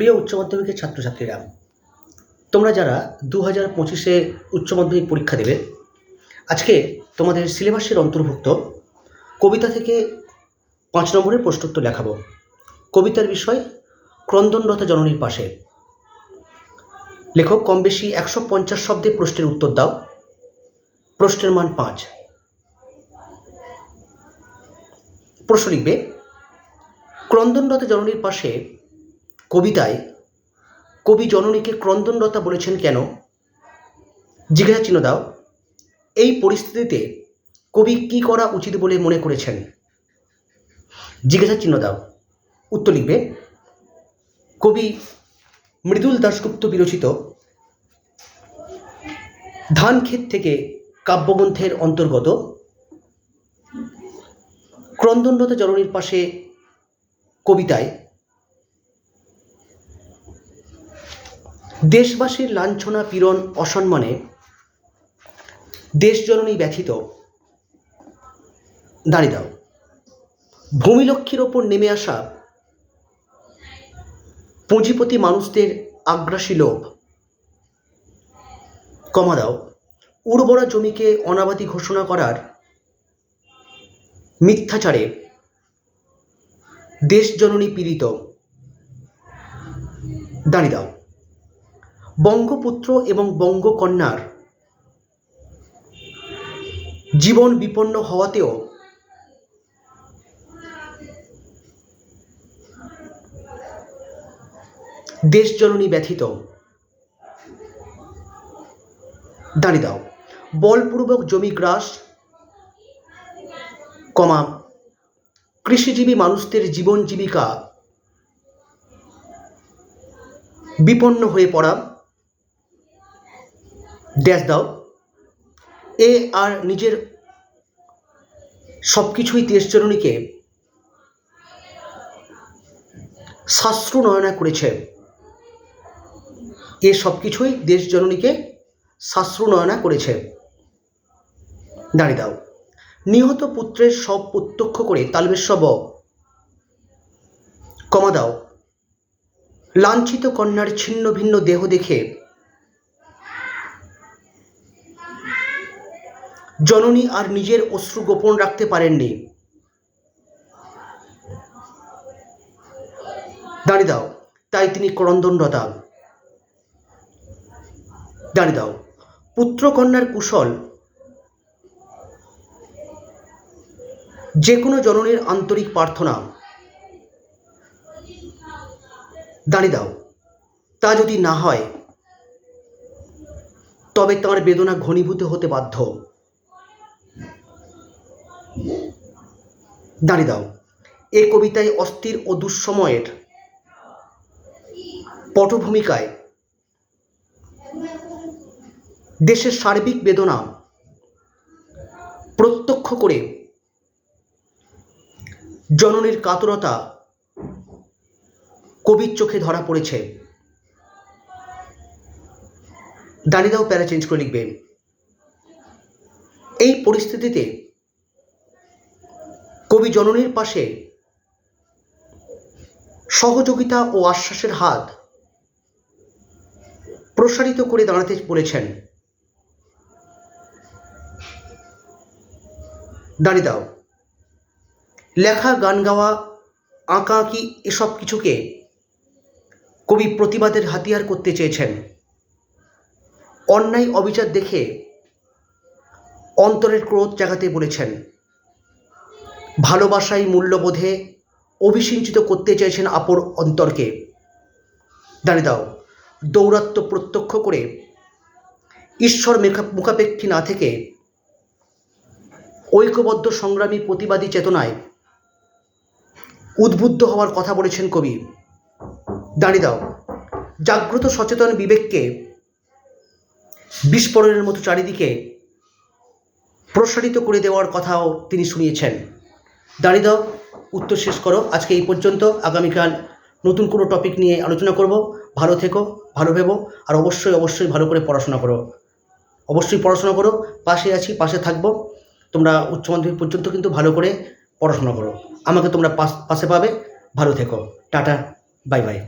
প্রিয় উচ্চ মাধ্যমিকের ছাত্রছাত্রীরা, তোমরা যারা দু হাজার পঁচিশে উচ্চ মাধ্যমিক পরীক্ষা দেবে, আজকে তোমাদের সিলেবাসের অন্তর্ভুক্ত কবিতা থেকে পাঁচ নম্বরের প্রশ্নোত্তর লেখাবো কবিতার বিষয় ক্রন্দনরতা জননীর পাশে। লেখক, কম বেশি একশো পঞ্চাশ শব্দে প্রশ্নের উত্তর দাও। প্রশ্নের মান পাঁচ। প্রশ্ন লিখবে, ক্রন্দনরতা জননীর পাশে কবিতায় কবি জননীকে ক্রন্দনরতা বলেছেন কেন? জিজ্ঞাসা চিহ্ন দাও। এই পরিস্থিতিতে কবি কি করা উচিত বলে মনে করেছেন? জিজ্ঞাসা চিহ্ন দাও। উত্তর লিখবে, কবি মৃদুল দাশগুপ্ত বিরচিত ধানক্ষেত থেকে কাব্যগ্রন্থের অন্তর্গত ক্রন্দনরত জননীর পাশে কবিতায় দেশবাসীর লাঞ্ছনা পীড়ন, অসম্মানে দেশজননী ব্যথিত। দাঁড়িয়ে দাও। ভূমিলক্ষ্মীর ওপর নেমে আসা পুঁজিপতি মানুষদের আগ্রাসী লোভ। কমা দাও। উর্বরা জমিকে অনাবাদি ঘোষণা করার মিথ্যাচারে দেশজননী পীড়িত। দাঁড়িয়ে দাও। বঙ্গপুত্র এবং বঙ্গকন্যার জীবন বিপন্ন হওয়াতেও দেশজননী ব্যথিত। দাঁড়িয়ে দাও। বলপূর্বক জমি গ্রাস, কমা, কৃষিজীবী মানুষদের জীবন জীবিকা বিপন্ন হয়ে পড়া। ড্যাশ দাও। এ আর নিজের সব কিছুই দেশজননীকে শাস্ত্র নয়না করেছে। এ সব কিছুই দেশজননীকে শাস্ত্র নয়না করেছে। দাঁড়িয়ে দাও। নিহত পুত্রের সব প্রত্যক্ষ করে তালবেশ্বব কমা দাও। লাঞ্ছিত কন্যার ছিন্ন ভিন্ন দেহ দেখে জননী আর নিজের অশ্রু গোপন রাখতে পারেননি। দাঁড়িয়ে দাও, তাই তিনি ক্রন্দনরতা। দাঁড়িয়ে দাও, পুত্রকন্যার কুশল। যে কোনো জননীর আন্তরিক প্রার্থনা। দাঁড়িয়ে দাও, তা যদি না হয়, তবে তাঁর বেদনা ঘনীভূত হতে বাধ্য। দাঁড়িয়ে দাও। এ কবিতায় অস্থির ও দুঃসময়ের পটভূমিকায় দেশের সার্বিক বেদনা প্রত্যক্ষ করে জননীর কাতরতা কবির চোখে ধরা পড়েছে। দাঁড়িয়ে দাও প্যারা চেঞ্জ করে লিখবেন এই পরিস্থিতিতে কবি জননীর পাশে সহযোগিতা ও আশ্বাসের হাত প্রসারিত করে দাঁড়াতে বলেছেন। দাঁড়িয়ে দাও। লেখা, গান গাওয়া, আঁকা আঁকি এসব কিছুকে কবি প্রতিবাদের হাতিয়ার করতে চেয়েছেন? অন্যায়, অবিচার দেখে অন্তরের ক্রোধ জাগাতে বলেছেন। ভালোবাসাই মূল্যবোধে অভিসিঞ্চিত করতে চাইছেন আপর অন্তরকে। দাঁড়িয়ে দাও দৌরাত্ম প্রত্যক্ষ করে ঈশ্বর মেখা- মুখাপেক্ষী না থেকে ঐক্যবদ্ধ সংগ্রামী প্রতিবাদী চেতনায় উদ্বুদ্ধ হওয়ার কথা বলেছেন কবি। দাঁড়িয়ে দাও জাগ্রত সচেতন বিবেককে বিস্ফোরণের মতো চারিদিকে প্রসারিত করে দেওয়ার কথাও তিনি শুনিয়েছেন। দাঁড়িয়ে দাও, উত্তর শেষ করো। আজকে এই পর্যন্ত, আগামীকাল নতুন কোনো টপিক নিয়ে আলোচনা করব। ভালো থেকো, ভালো ভেবো, আর অবশ্যই অবশ্যই ভালো করে পড়াশোনা করো। অবশ্যই পড়াশোনা করো, পাশে আছি, পাশে থাকব। তোমরা উচ্চ মাধ্যমিক পর্যন্ত কিন্তু ভালো করে পড়াশোনা করো। আমাকে তোমরা পাশ পাবে। ভালো থেকো। Tata, bye bye.